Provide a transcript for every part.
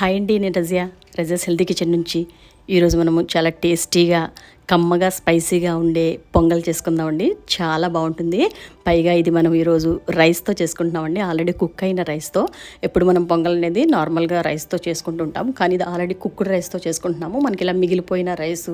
Hi అండి నేను Razia Razia's healthy kitchen నుంచి ఈరోజు మనము చాలా టేస్టీగా కమ్మగా స్పైసీగా ఉండే పొంగల్ చేసుకుందామండి. చాలా బాగుంటుంది. పైగా ఇది మనం ఈరోజు రైస్తో చేసుకుంటున్నామండి. ఆల్రెడీ కుక్ అయిన రైస్తో ఎప్పుడు మనం పొంగల్ అనేది నార్మల్గా రైస్తో చేసుకుంటూ ఉంటాం. కానీ ఇది ఆల్రెడీ కుక్డ్ రైస్తో చేసుకుంటున్నాము. మనకి ఇలా మిగిలిపోయిన రైస్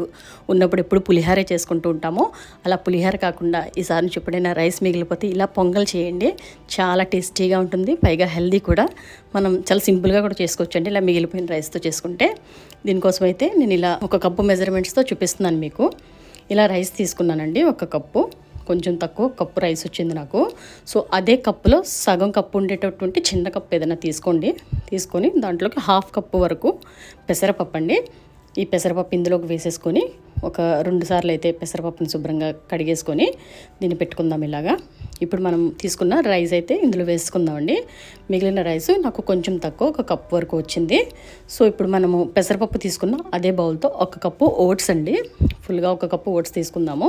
ఉన్నప్పుడు ఎప్పుడు పులిహారే చేసుకుంటూ ఉంటాము. అలా పులిహార కాకుండా ఈసారి నుంచి ఎప్పుడైనా రైస్ మిగిలిపోతే ఇలా పొంగల్ చేయండి. చాలా టేస్టీగా ఉంటుంది. పైగా హెల్దీ కూడా. మనం చాలా సింపుల్గా కూడా చేసుకోవచ్చండి. ఇలా మిగిలిపోయిన రైస్తో చేసుకుంటే. దీనికోసం అయితే నేను ఇలా ఒక కప్పు మెజర్మెంట్స్తో చూపిస్తున్నాను మీకు. ఇలా రైస్ తీసుకున్నానండి ఒక కప్పు. కొంచెం తక్కువ కప్పు రైస్ వచ్చింది నాకు. సో అదే కప్పులో సగం కప్పు ఉండేటటువంటి చిన్న కప్పు ఏదైనా తీసుకోండి. తీసుకొని దాంట్లోకి హాఫ్ కప్పు వరకు పెసరపప్పు అండి ఈ పెసరపప్పు ఇందులోకి వేసేసుకొని ఒక రెండు సార్లు అయితే పెసరపప్పుని శుభ్రంగా కడిగేసుకొని దీన్ని పెట్టుకుందాం ఇలాగా. ఇప్పుడు మనం తీసుకున్న రైస్ అయితే ఇందులో వేసుకుందామండి. మిగిలిన రైస్ నాకు కొంచెం తక్కువ ఒక కప్ వరకు వచ్చింది. సో ఇప్పుడు మనము పెసరపప్పు తీసుకున్న అదే బౌల్తో ఒక కప్పు ఓట్స్ అండి. ఫుల్గా ఒక కప్పు ఓట్స్ తీసుకుందాము.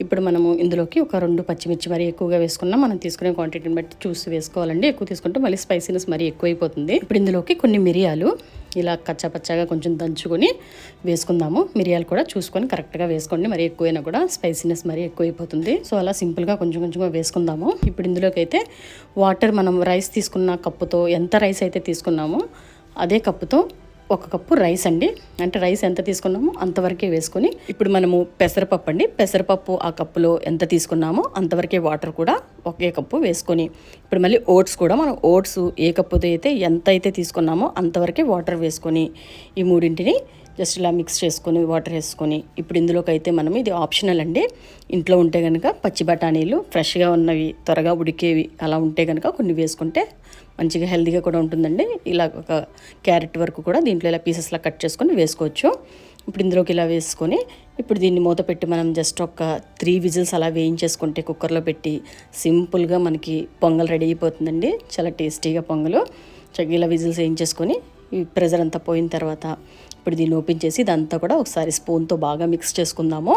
ఇప్పుడు మనము ఇందులోకి ఒక రెండు పచ్చిమిర్చి మరీ ఎక్కువగా వేసుకున్నా మనం తీసుకునే క్వాంటిటీని బట్టి చూసి వేసుకోవాలండి. ఎక్కువ తీసుకుంటే మళ్ళీ స్పైసీనెస్ మరీ ఎక్కువైపోతుంది. ఇప్పుడు ఇందులోకి కొన్ని మిరియాలు ఇలా కచ్చపచ్చగా కొంచెం దంచుకొని వేసుకుందాము. మిరియాలు కూడా చూసుకొని కరెక్ట్గా వేసుకోండి. మరి ఎక్కువైనా కూడా స్పైసీనెస్ మరీ ఎక్కువైపోతుంది. సో అలా సింపుల్గా కొంచెం కొంచెంగా వేసుకుందాము. ఇప్పుడు ఇందులోకి అయితే వాటర్ మనం రైస్ తీసుకున్న కప్పుతో ఎంత రైస్ అయితే తీసుకున్నామో అదే కప్పుతో ఒక కప్పు రైస్ అండి. అంటే రైస్ ఎంత తీసుకున్నామో అంతవరకే వేసుకొని ఇప్పుడు మనము పెసరపప్పు అండి. పెసరపప్పు ఆ కప్పులో ఎంత తీసుకున్నామో అంతవరకే వాటర్ కూడా ఒకే కప్పు వేసుకొని ఇప్పుడు మళ్ళీ ఓట్స్ కూడా మనం ఓట్స్ ఏ కప్పుతో అయితే ఎంత అయితే తీసుకున్నామో అంతవరకే వాటర్ వేసుకొని ఈ మూడింటిని జస్ట్ ఇలా మిక్స్ చేసుకొని వాటర్ వేసుకొని ఇప్పుడు ఇందులోకి అయితే మనం ఇది ఆప్షనల్ అండి. ఇంట్లో ఉంటే కనుక పచ్చి బఠానీలు ఫ్రెష్గా ఉన్నవి త్వరగా ఉడికేవి అలా ఉంటే కనుక కొన్ని వేసుకుంటే మంచిగా హెల్తీగా కూడా ఉంటుందండి. ఇలా ఒక క్యారెట్ వరకు కూడా దీంట్లో ఇలా పీసెస్లా కట్ చేసుకొని వేసుకోవచ్చు. ఇప్పుడు ఇందులోకి ఇలా వేసుకొని ఇప్పుడు దీన్ని మూత పెట్టి మనం జస్ట్ ఒక త్రీ విజిల్స్ అలా వేయించేసుకుంటే కుక్కర్లో పెట్టి సింపుల్గా మనకి పొంగల్ రెడీ అయిపోతుందండి. చాలా టేస్టీగా పొంగలు. చక్కగా ఇలా విజిల్స్ వేయించేసుకొని ఈ ప్రెజర్ అంతా పోయిన తర్వాత ఇప్పుడు దీన్ని ఓపెన్ చేసి ఇదంతా కూడా ఒకసారి స్పూన్తో బాగా మిక్స్ చేసుకుందాము.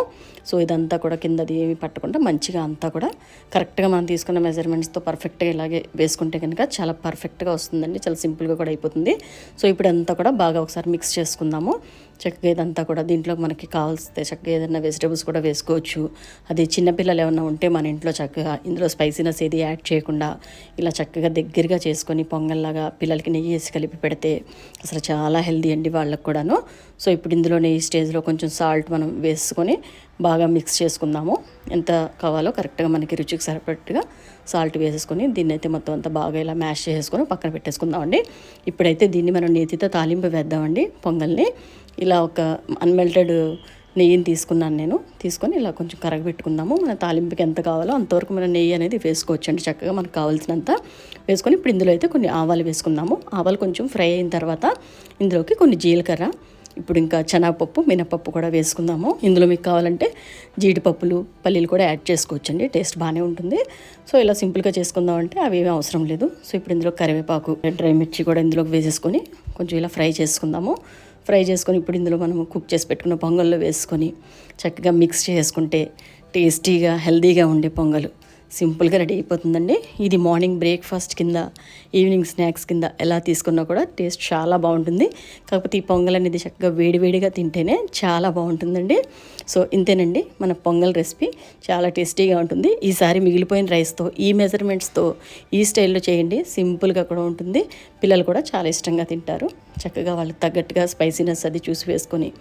సో ఇదంతా కూడా కిందది ఏమి పట్టకుండా మంచిగా అంతా కూడా కరెక్ట్గా మనం తీసుకున్న మెజర్మెంట్స్తో పర్ఫెక్ట్గా ఇలాగే వేసుకుంటే కనుక చాలా పర్ఫెక్ట్గా వస్తుందండి. చాలా సింపుల్గా కూడా అయిపోతుంది. సో ఇప్పుడు అంతా కూడా బాగా ఒకసారి మిక్స్ చేసుకుందాము. చక్కగా ఇదంతా కూడా దీంట్లో మనకి కావాల్సితే చక్కగా ఏదైనా వెజిటబుల్స్ కూడా వేసుకోవచ్చు. అది చిన్నపిల్లలు ఏమైనా ఉంటే మన ఇంట్లో చక్కగా ఇందులో స్పైసీనెస్ ఏది యాడ్ చేయకుండా ఇలా చక్కగా దగ్గరగా చేసుకొని పొంగల్లాగా పిల్లలకి నెయ్యి వేసి కలిపి పెడితే అసలు చాలా హెల్దీ అండి వాళ్ళకి కూడాను. సో ఇప్పుడు ఇందులోనే ఈ స్టేజ్లో కొంచెం సాల్ట్ మనం వేసుకొని బాగా మిక్స్ చేసుకుందాము. ఎంత కావాలో కరెక్ట్గా మనకి రుచికి సరిపట్టుగా సాల్ట్ వేసేసుకొని దీన్ని అయితే మొత్తం అంతా బాగా ఇలా మ్యాష్ చేసుకొని పక్కన పెట్టేసుకుందామండి ఇప్పుడైతే దీన్ని మనం నేతితో తాలింపు వేద్దామండి పొంగల్ని. ఇలా ఒక అన్మెల్టెడ్ నెయ్యిని తీసుకున్నాను నేను. తీసుకొని ఇలా కొంచెం కరగబెట్టుకుందాము. మన తాలింపుకి ఎంత కావాలో అంతవరకు మన నెయ్యి అనేది వేసుకోవచ్చండి. చక్కగా మనకు కావాల్సినంత వేసుకొని ఇప్పుడు ఇందులో అయితే కొన్ని ఆవాలు వేసుకుందాము. ఆవాలు కొంచెం ఫ్రై అయిన తర్వాత ఇందులోకి కొన్ని జీలకర్ర ఇప్పుడు ఇంకా శనగపప్పు మినపప్పు కూడా వేసుకుందాము. ఇందులో మీకు కావాలంటే జీడిపప్పులు పల్లీలు కూడా యాడ్ చేసుకోవచ్చండి. టేస్ట్ బాగానే ఉంటుంది. సో ఇలా సింపుల్గా చేసుకుందామంటే అవి ఏమీ అవసరం లేదు. సో ఇప్పుడు ఇందులో కరివేపాకు డ్రై మిర్చి కూడా ఇందులోకి వేసేసుకొని కొంచెం ఇలా ఫ్రై చేసుకుందాము. ఫ్రై చేసుకొని ఇప్పుడు ఇందులో మనం కుక్ చేసి పెట్టుకున్న పొంగల్లో వేసుకొని చక్కగా మిక్స్ చేసుకుంటే టేస్టీగా హెల్తీగా ఉండే పొంగలు. సింపుల్గా రెడీ అయిపోతుందండి. ఇది మార్నింగ్ బ్రేక్ఫాస్ట్ కింద ఈవినింగ్ స్నాక్స్ కింద ఎలా తీసుకున్నా కూడా టేస్ట్ చాలా బాగుంటుంది. కాకపోతే ఈ పొంగల్ అనేది చక్కగా వేడివేడిగా తింటేనే చాలా బాగుంటుందండి. సో ఇంతేనండి మన పొంగల్ రెసిపీ. చాలా టేస్టీగా ఉంటుంది. ఈసారి మిగిలిపోయిన రైస్తో ఈ మెజర్మెంట్స్తో ఈ స్టైల్లో చేయండి. సింపుల్గా కూడా ఉంటుంది. పిల్లలు కూడా చాలా ఇష్టంగా తింటారు. చక్కగా వాళ్ళకి తగ్గట్టుగా స్పైసీనెస్ అది చూసి వేసుకొని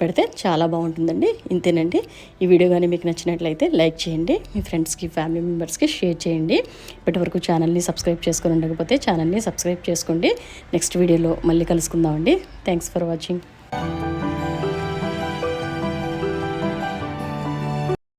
పెడితే చాలా బాగుంటుందండి. ఇంతేనండి. ఈ వీడియో కానీ మీకు నచ్చినట్లయితే లైక్ చేయండి. మీ ఫ్రెండ్స్కి ఫ్యామిలీ మెంబర్స్కి షేర్ చేయండి. ఇప్పటివరకు ఛానల్ని సబ్స్క్రైబ్ చేసుకొని ఉండకపోతే ఛానల్ని సబ్స్క్రైబ్ చేసుకోండి. నెక్స్ట్ వీడియోలో మళ్ళీ కలుసుకుందామండి. Thanks for watching.